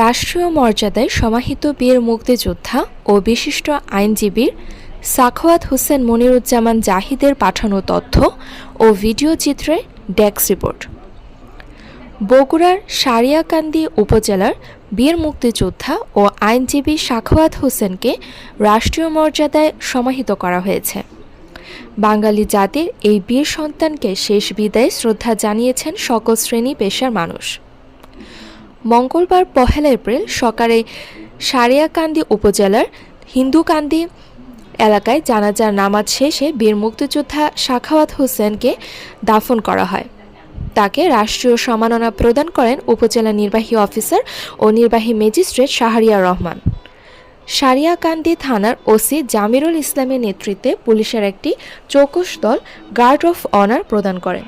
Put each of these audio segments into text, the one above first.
রাষ্ট্রীয় মর্যাদায় সমাহিত বীর মুক্তিযোদ্ধা ও বিশিষ্ট আইনজীবীর সাখাওয়াত হোসেন মনিরুজ্জামান জাহিদের পাঠানো তথ্য ও ভিডিও চিত্রে ডেস্ক রিপোর্ট। বগুড়ার সারিয়াকান্দি উপজেলার বীর মুক্তিযোদ্ধা ও আইনজীবী সাখাওয়াত হোসেনকে রাষ্ট্রীয় মর্যাদায় সমাহিত করা হয়েছে। বাঙালি জাতির এই বীর সন্তানকে শেষ বিদায় শ্রদ্ধা জানিয়েছেন সকল শ্রেণি পেশার মানুষ। মঙ্গলবার পহেলা এপ্রিল সকালে সারিয়াকান্দি উপজেলার হিন্দুকান্দি এলাকায় জানাজার নামাজ শেষে বীর মুক্তিযোদ্ধা সাখাওয়াত হোসেনকে দাফন করা হয়। তাকে রাষ্ট্রীয় সম্মাননা প্রদান করেন উপজেলা নির্বাহী অফিসার ও নির্বাহী ম্যাজিস্ট্রেট শাহরিয়া রহমান। সারিয়াকান্দি থানার ওসি জামিরুল ইসলামের নেতৃত্বে পুলিশের একটি চৌকস দল গার্ড অফ অনার প্রদান করেন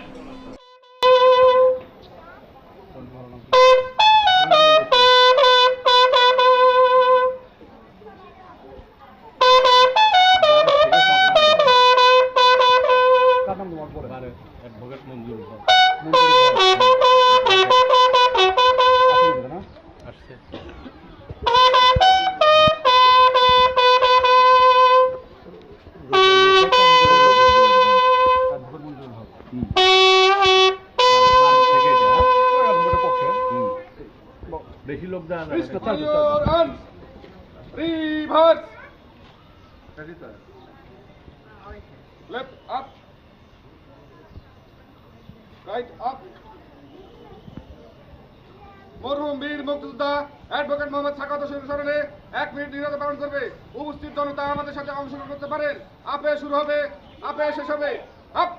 বেশি লোক. মরহুম বীর মুক্তিযোদ্ধা অ্যাডভোকেট মোহাম্মদ সাকাত এক মিনিট নিরতে পালন করবে উপস্থিত জনতা আমাদের সাথে অংশগ্রহণ করতে পারেন আপে শুরু হবে আপে শেষ হবে আপ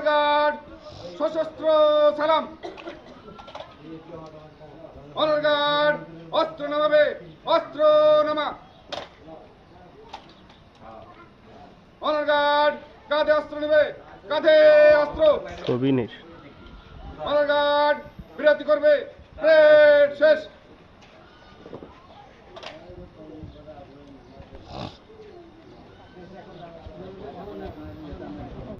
অনার গার্ড সশস্ত্র সালাম। অনার গার্ড অস্ত্র নামাবে অস্ত্র নামা। অনার গার্ড কাঁধে অস্ত্র নেবে কাঁধে অস্ত্র। ছবি নিস অনার গার্ড বিরতি করবে প্রেড শেষ।